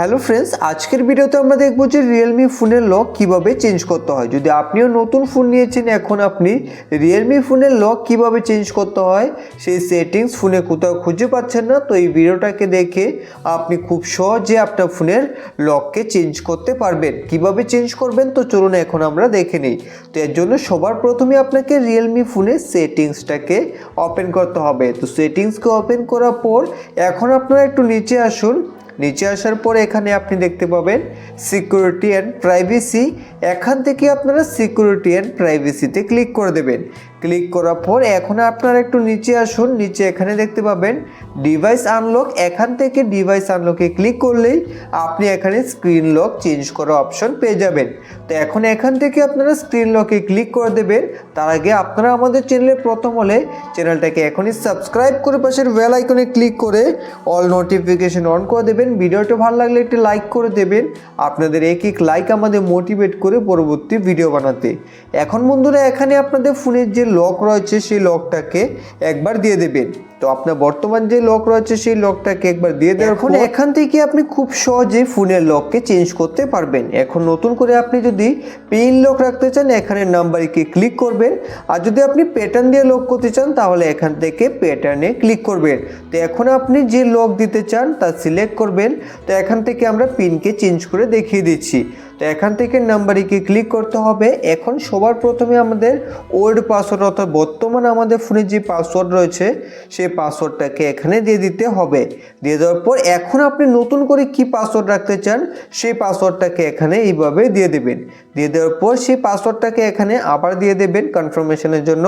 Hello friends, আজকের ভিডিওতে আমরা দেখব যে রিয়েলমি ফোনের লক কীভাবে চেঞ্জ করতে হয়। যদি আপনিও নতুন ফোন নিয়েছেন, এখন আপনি রিয়েলমি ফোনের লক কীভাবে চেঞ্জ করতে হয়, সেই সেটিংস ফোনে কোথাও খুঁজে পাচ্ছেন না, তো এই ভিডিওটাকে দেখে আপনি খুব সহজে আপনার ফোনের লককে চেঞ্জ করতে পারবেন। কীভাবে চেঞ্জ করবেন? তো চলুন এখন আমরা দেখে নিই। তো এর জন্য সবার প্রথমে আপনাকে রিয়েলমি ফোনের সেটিংসটাকে ওপেন করতে হবে। তো সেটিংসকে ওপেন করার পর এখন আপনারা একটু নিচে আসুন। নিচে আসার পরে এখানে আপনি দেখতে পাবেন সিকিউরিটি অ্যান্ড প্রাইভেসি এখান থেকে আপনারা সিকিউরিটি অ্যান্ড প্রাইভেসিতে ক্লিক করে দেবেন। ক্লিক করার পর এখন আপনারা একটু নিচে আসুন, নিচে এখানে দেখতে পাবেন ডিভাইস আনলক এখান থেকে ডিভাইস আনলকে ক্লিক করলেই আপনি এখানে স্ক্রিন লক চেঞ্জ করার অপশন পেয়ে যাবেন। তো এখন এখান থেকে আপনারা স্ক্রিন লকে ক্লিক করে দেবেন। তার আগে আপনারা আমাদের চ্যানেলে প্রথম হলে চ্যানেলটাকে এখনই সাবস্ক্রাইব করে পাশের বেল আইকনে ক্লিক করে অল নোটিফিকেশন অন করে দেবেন। ভিডিওটা ভালো লাগলে একটি লাইক করে দেবেন। আপনাদের এক এক লাইক আমাদের মোটিভেট করে পরবর্তী ভিডিও বানাতে। এখন বন্ধুরা, এখানে আপনাদের ফোনের যে লক রয়েছে সেই লকটাকে একবার দিয়ে দেবেন। তো আপনার বর্তমান যে লক রয়েছে সেই লকটাকে একবার দিয়ে দেওয়ার এখন এখান থেকে আপনি খুব সহজে ফোনের লককে চেঞ্জ করতে পারবেন। এখন নতুন করে আপনি যদি পিন লক রাখতে চান এখানে নাম্বারকে ক্লিক করবেন। আর যদি আপনি প্যাটার্ন দিয়ে লক করতে চান তাহলে এখান থেকে প্যাটার্নে ক্লিক করবেন। তো এখন আপনি যে লক দিতে চান তা সিলেক্ট করবেন। তো এখান থেকে আমরা পিনকে চেঞ্জ করে দেখিয়ে দিচ্ছি। তো এখান থেকে নাম্বারিকে ক্লিক করতে হবে। এখন সবার প্রথমে আমাদের ওল্ড পাসওয়ার্ড অর্থাৎ বর্তমান আমাদের ফোনে যে পাসওয়ার্ড রয়েছে সেই পাসওয়ার্ডটাকে এখানে দিয়ে দিতে হবে। দিয়ে দেওয়ার পর এখন আপনি নতুন করে কি পাসওয়ার্ড রাখতে চান, সেই পাসওয়ার্ডটাকে এখানে এইভাবে দিয়ে দেবেন। দিয়ে দেওয়ার পর সেই পাসওয়ার্ডটাকে এখানে আবার দিয়ে দেবেন কনফার্মেশনের জন্য।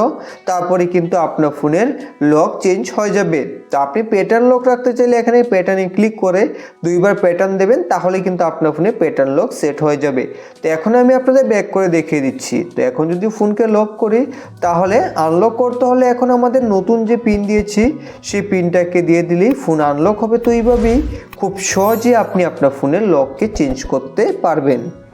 তারপরে কিন্তু আপনার ফোনের লক চেঞ্জ হয়ে যাবে। তো আপনি প্যাটার্ন লক রাখতে চাইলে এখানে প্যাটার্নে ক্লিক করে দুইবার প্যাটার্ন দেবেন, তাহলে কিন্তু আপনার ফোনে প্যাটার্ন লক সেট হয়ে যাবে। তো এখন আমি আপনাদের ব্যাক করে দেখিয়ে দিচ্ছি। তো এখন যদি ফোনকে লক করি, তাহলে আনলক করতে হলে এখন আমাদের নতুন যে পিন দিয়েছি সেই পিনটাকে দিয়ে দিলেই ফোন আনলক হবে। তো এইভাবেই খুব সহজে আপনি আপনার ফোনের লককে চেঞ্জ করতে পারবেন।